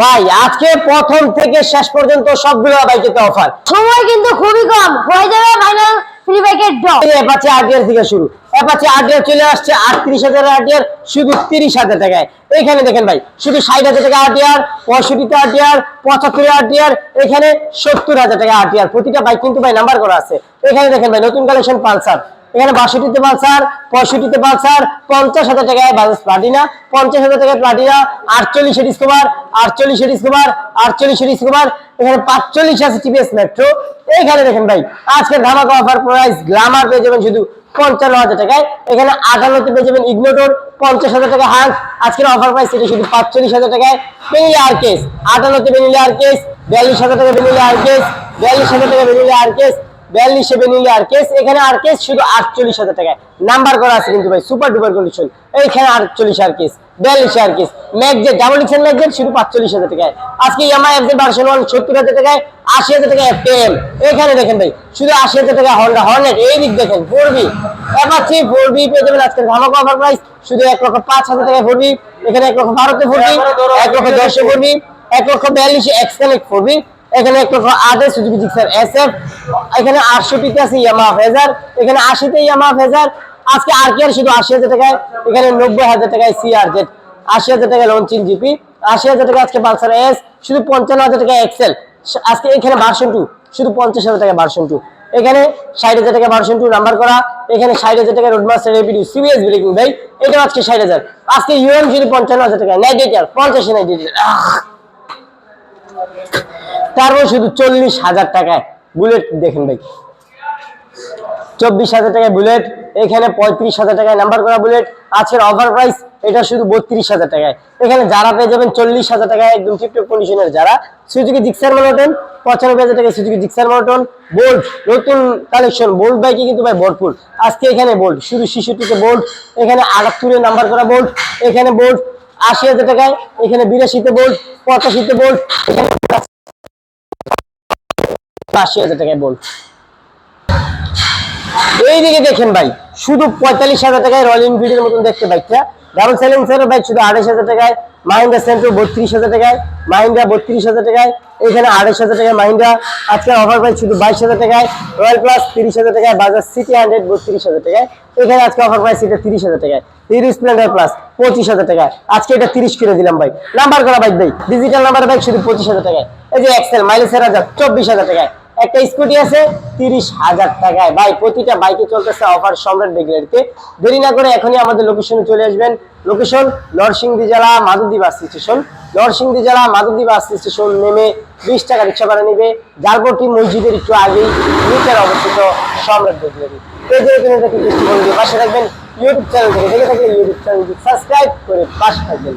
ভাই আজকে প্রথম থেকে শেষ পর্যন্ত সবগুলো বাইকেতে অফার সময় কিন্তু খুবই কম। হয়ে যাবে ফাইনাল ফ্রি বাইকের ড্র অ্যাপাচি আরটিআর থেকে শুরু। অ্যাপাচি চলে আসছে আটত্রিশ হাজার আরটিআর শুধু তিরিশ হাজার টাকায়। এখানে দেখেন ভাই শুধু ষাট হাজার টাকা আরটিআর পঁয়ষট্টিতে আরটিআর পঁচাত্তর আরটিআর এখানে সত্তর হাজার টাকা আরটিআর প্রতিটা বাইক কিন্তু ভাই নাম্বার করা আছে। এখানে দেখেন ভাই নতুন কালেকশন পালসার এখানে বাষট্টিতে পালসার পঁয়ষট্টিতে পালসার পঞ্চাশ হাজার টাকায় বাজাজ প্লাটিনা পঞ্চাশ হাজার টাকায় প্লাটিনা আটচল্লিশে ডিসকভার আটচল্লিশে ডিসকভার আটচল্লিশে ডিসকভার এখানে পাঁচচল্লিশ আছে টিভিএস মেট্রো এইখানে দেখেন ভাই আজকে ধামাকা অফার প্রাইস গ্লামার পেয়ে যাবেন শুধু পঞ্চান্ন হাজার টাকায়। এখানে আটান্নতে পেয়ে যাবেন ইগনোটর পঞ্চাশ হাজার টাকা হান্স আজকের অফার প্রাইস এটা শুধু পাঁচচল্লিশ হাজার টাকায়। বেনিলি আর কেস আটান্নতে বেনিলি আর কেস বিয়াল্লিশ হাজার টাকা বেনিলি আর কেস বিয়াল্লিশ হাজার টাকা বেনিলি আর কেস বিয়াল্লিশে বেনিলি আর কেস এখানে আর কেস শুধু আটচল্লিশ হাজার টাকায়। নাম্বার করা আছে কিন্তু ভাই সুপার ডুপার কন্ডিশন এইখানে আটচল্লিশ আর কেস বিয়াল্লিশে আর কেস ম্যাকজেট ডাবল এক্সেল ম্যাকজেট শুধু পাঁচচল্লিশ হাজার টাকায়। আজকে ইয়ামা এফজেড ভার্সন ওয়ান সত্তর হাজার টাকায় আশি হাজার টাকা এফটিএম এখানে দেখেন ভাই শুধু আশি হাজার টাকা হন্ডা হর্নেট এই দিক দেখেন four V Apache four V পেয়ে যাবেন আজকের ধামাকা অফার প্রাইস শুধু এক লক্ষ পাঁচ হাজার টাকায় ফোর বি এখানে এক লক্ষ বারোতে ফোর বি এক লক্ষ দশে ফোর বি এক লক্ষ বিয়াল্লিশে কানেক্ট ফোর বি এখানে এক লক্ষ আটে সুজুকি জিক্সার এস এফ এখানে আটষট্টিতে আছে ইয়ামা ফেজার, এখানে আশিতে ইয়ামা ফেজার, আজকে আর কি আর শুধু আশি হাজার টাকায়, এখানে নব্বই হাজার টাকায় সিআর জেড আশি হাজার টাকায় লঞ্চিং জিপি আশি হাজার টাকা আজকে পালসার এস শুধু পঞ্চান্ন হাজার টাকা এক্সেল আজকে এখানে ভার্সন টু শুধু পঞ্চাশ হাজার টাকা ভার্সন টু এখানে ষাট হাজার টাকা ভার্সন টু নাম্বার করা, এখানে ষাট হাজার টাকা রোডমাস্টার এপিডি সিবিএস ব্রেকিং ভাই, এটাও আজকে ষাট হাজার, আজকে ইউএম শুধু পঞ্চান্ন হাজার টাকা নাইট এটার পঞ্চাশে নাইট এটার তারপর শুধু চল্লিশ হাজার টাকায় বুলেট দেখেন ভাই। চব্বিশ হাজার টাকায় বুলেট, এখানে পঁয়ত্রিশ হাজার টাকায় নাম্বার করা বুলেট, আজকের অফার প্রাইস এটা শুধু বত্রিশ হাজার টাকায়। এখানে যারা পেয়ে যাবেন চল্লিশ হাজার টাকায় একদম টিপটপ কন্ডিশনের যারা। সুজুকি জিক্সার মনোটন পঁচানব্বই হাজার টাকায় সুজুকি জিক্সার মনোটন বোল্ট নতুন কালেকশন বোল্ট বাইকে কিন্তু ভাই ভরপুর। আজকে এখানে বোল্ট শুধু শিশুটিতে বোল্ট এখানে আটাত্তরে নাম্বার করা বোল্ট এখানে বোল্ট আশি হাজার টাকায়, এখানে বিরাশিতে বোল্ট পঁচাশিতে বোল্ট এখানে আশি হাজার টাকায় বোল্ট এইদিকে দেখেন ভাই, শুধু পঁয়তাল্লিশ হাজার টাকায় রয়্যাল এনফিল্ডের মতন দেখতে বাইকটা ডাবল সাইলেন্সারের বাইক শুধু আড়াইশ হাজার টাকায় মাহিন্দ্রা সেন্ট্রো বত্রিশ হাজার টাকায় মাহিন্দ্রা বত্রিশ হাজার টাকায়, এখানে আড়াইশ হাজার টাকায় মাহিন্দ্রা আজকে অফার প্রাইস শুধু বাইশ হাজার টাকায় রয়্যাল প্লাস তিরিশ হাজার টাকায় বাজাজ সিটি হান্ড্রেড বত্রিশ হাজার টাকায়, এখানে আজকে অফার প্রাইস এটা তিরিশ হাজার টাকায় তিরিশ স্প্লেন্ডার প্লাস পঁচিশ হাজার টাকায়, আজকে এটা তিরিশ কিনে দিলাম ভাই। নাম্বার করা বাইক ভাই ডিজিটাল নাম্বার বাইক শুধু পঁচিশ হাজার টাকায়, এই যে এক্সেল মাইলেজ হাজার, চব্বিশ হাজার টাকায়। একটা স্কুটি আছে, তিরিশ হাজার টাকায়। ভাই, প্রতিটা বাইকে চলতেছে অফার সম্রাট বেগলারিতে দেরি না করে এখনই আমাদের লোকেশনে চলে আসবেন। লোকেশন নরসিংদী জেলা মাধুদ্বীপ বাস স্টেশন নরসিংদী জেলা মাধুদ্বীপ বাস স্টেশন নেমে বিশ টাকা রিক্সা ভাড়া নেবে। জালপটি মসজিদের একটু আগেই নিচের অবস্থিত সম্রাট বেগলারি পাশে রাখবেন। ইউটিউব চ্যানেল থেকে দেখে থাকলে ইউটিউব চ্যানেলটি সাবস্ক্রাইব করে পাশে থাকবেন।